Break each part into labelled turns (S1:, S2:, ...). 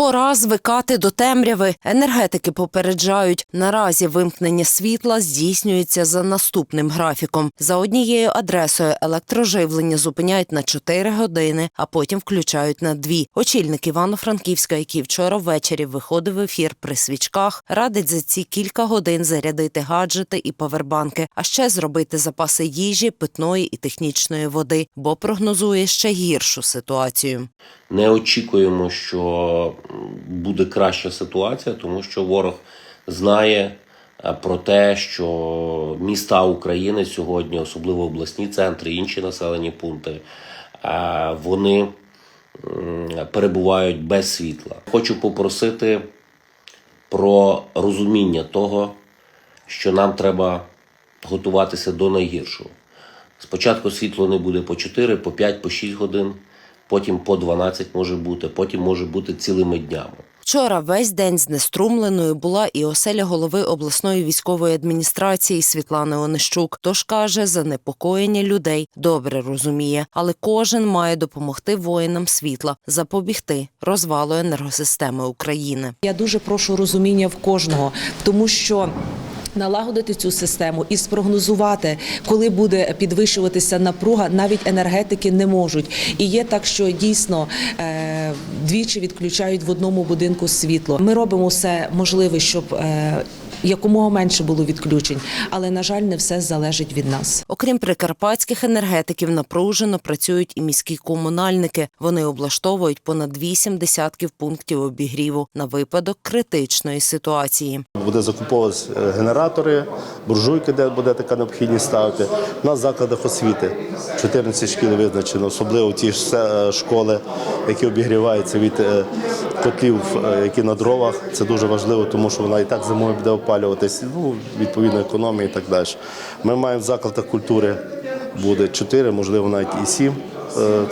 S1: Пора звикати до темряви. Енергетики попереджають, наразі вимкнення світла здійснюється за наступним графіком. За однією адресою електроживлення зупиняють на 4 години, а потім включають на 2. Очільник Івано-Франківська, який вчора ввечері виходив в ефір при свічках, радить за ці кілька годин зарядити гаджети і павербанки, а ще зробити запаси їжі, питної і технічної води, бо прогнозує ще гіршу ситуацію.
S2: Не очікуємо, що буде краща ситуація, тому що ворог знає е, про те, що міста України сьогодні, особливо обласні центри, інші населені пункти, е, вони перебувають без світла. Хочу попросити про розуміння того, що нам треба готуватися до найгіршого. Спочатку світло не буде по 4, по 5, по 6 годин, потім по 12 може бути, потім може бути цілими днями.
S1: Вчора весь день знеструмленою була і оселя голови обласної військової адміністрації Світлани Онищук. Тож каже, занепокоєння людей добре розуміє, але кожен має допомогти воїнам світла, запобігти розвалу енергосистеми України.
S3: Я дуже прошу розуміння в кожного, тому що. Налагодити цю систему і спрогнозувати, коли буде підвищуватися напруга, навіть енергетики не можуть. І є так, що дійсно е, двічі відключають в одному будинку світло. Ми робимо все можливе, щоб е, якомога менше було відключень, але на жаль, не все залежить від нас.
S1: Окрім прикарпатських енергетиків, напружено працюють і міські комунальники. Вони облаштовують понад вісім десятків пунктів обігріву на випадок критичної ситуації.
S4: Буде закуповуватися е, генератори, буржуйки, де буде така необхідність ставити. У нас в закладах освіти 14 шкіл визначено, особливо ті ж школи, які обігріваються від е, котлів, е, які на дровах. Це дуже важливо, тому що вона і так зимою буде опалюватись, ну, відповідно економії і так далі. Ми маємо в закладах культури буде 4, можливо, навіть і 7 е,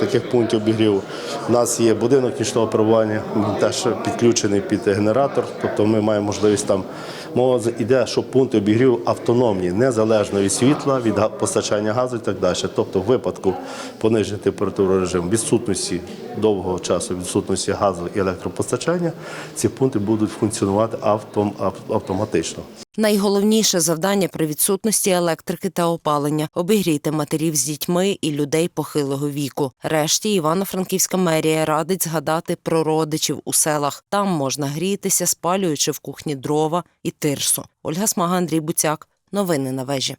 S4: таких пунктів обігріву. У нас є будинок нічного перебування, він теж підключений під генератор, тобто ми маємо можливість там. Мова йде, що пункти обігріву автономні, незалежно від світла, від постачання газу і так далі. Тобто, в випадку пониження температури режиму, відсутності довгого часу, відсутності газу і електропостачання, ці пункти будуть функціонувати автом, автоматично.
S1: Найголовніше завдання при відсутності електрики та опалення обігріти матерів з дітьми і людей похилого віку. Решті Івано-Франківська мерія радить згадати про родичів у селах. Там можна грітися, спалюючи в кухні дрова і тирсу. Ольга Смага, Андрій Буцяк. Новини на вежі.